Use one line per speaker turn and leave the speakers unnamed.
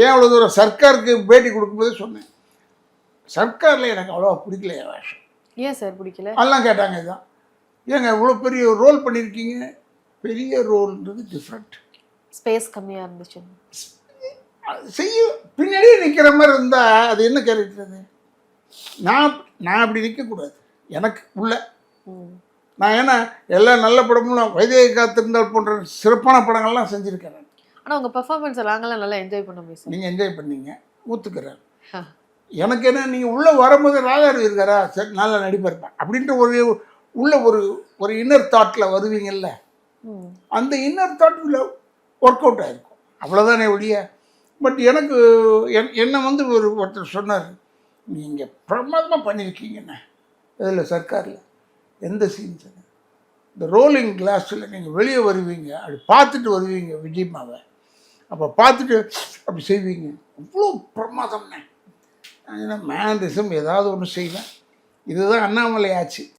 ஏன் அவ்வளோ தூரம் சர்க்காருக்கு பேட்டி கொடுக்கும்போது சொன்னேன். சர்க்காரில் எனக்கு அவ்வளோவா பிடிக்கல என் வேஷம்.
ஏன் சார் பிடிக்கல?
அதெல்லாம் கேட்டாங்க இதுதான் ஏங்க இவ்வளோ பெரிய ரோல் பண்ணியிருக்கீங்க பெரிய ரோல்ன்றது டிஃப்ரெண்ட்
ஸ்பேஸ் கம்மியா இருந்துச்சு.
செய்ய பின்னாடியே நிற்கிற மாதிரி இருந்தால் அது என்ன கேரக்டர் அது நான் நான் அப்படி நிற்கக்கூடாது எனக்கு உள்ள. நான் ஏன்னா எல்லா நல்ல படமும் வைதேகி காத்திருந்தால் போன்ற சிறப்பான படங்கள்லாம் செஞ்சுருக்கேன் நான்.
ஆனா உங்க பெர்ஃபார்மன்ஸ் நாங்களாம் நல்லா என்ஜாய் பண்ணோமே சார்
நீங்கள் என்ஜாய் பண்ணீங்க. ஒத்துக்கிறேன். எனக்கு என்ன நீங்கள் உள்ளே வரும்போது ராகாரு இருக்காரா? சரி நல்லா நடிப்பேன் அப்படின்ற ஒரு உள்ள ஒரு ஒரு இன்னர் தாட்டில் வருவீங்கல்ல. அந்த இன்னர் தாட்டில் ஒர்க் அவுட் ஆகிருக்கும் அவ்வளோதானே ஒழிய? பட் எனக்கு என் என்னை வந்து ஒரு ஒருத்தர் சொன்னார் நீங்கள் பிரமாதமாக பண்ணியிருக்கீங்கண்ணே இதில் சர்க்காரில்? எந்த சீன் சார் இந்த ரோலிங் கிளாஸில் நீங்கள் வெளியே வருவீங்க அப்படி பார்த்துட்டு வருவீங்க விஜயமாவை அப்போ பார்த்துட்டு அப்படி செய்வீங்க. அவ்வளோ பிரமாதம்ண்ணே நான் மேனரிசம் ஏதாவது ஒன்று செய்வேன். இதுதான் அண்ணாமலை ஆச்சு